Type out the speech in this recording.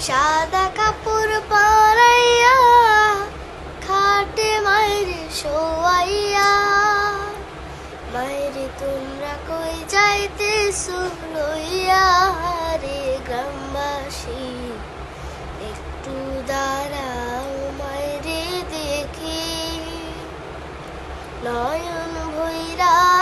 সাদা কাপড় পরাইয়া, খাটে মায়েরে শোয়াইয়া। মায়েরে, তোমরা কই যাইতে লইয়া? রে গ্রামবাসী, একটু দাঁড়াও মায়েরে দেখি। নয়ন ভৈরা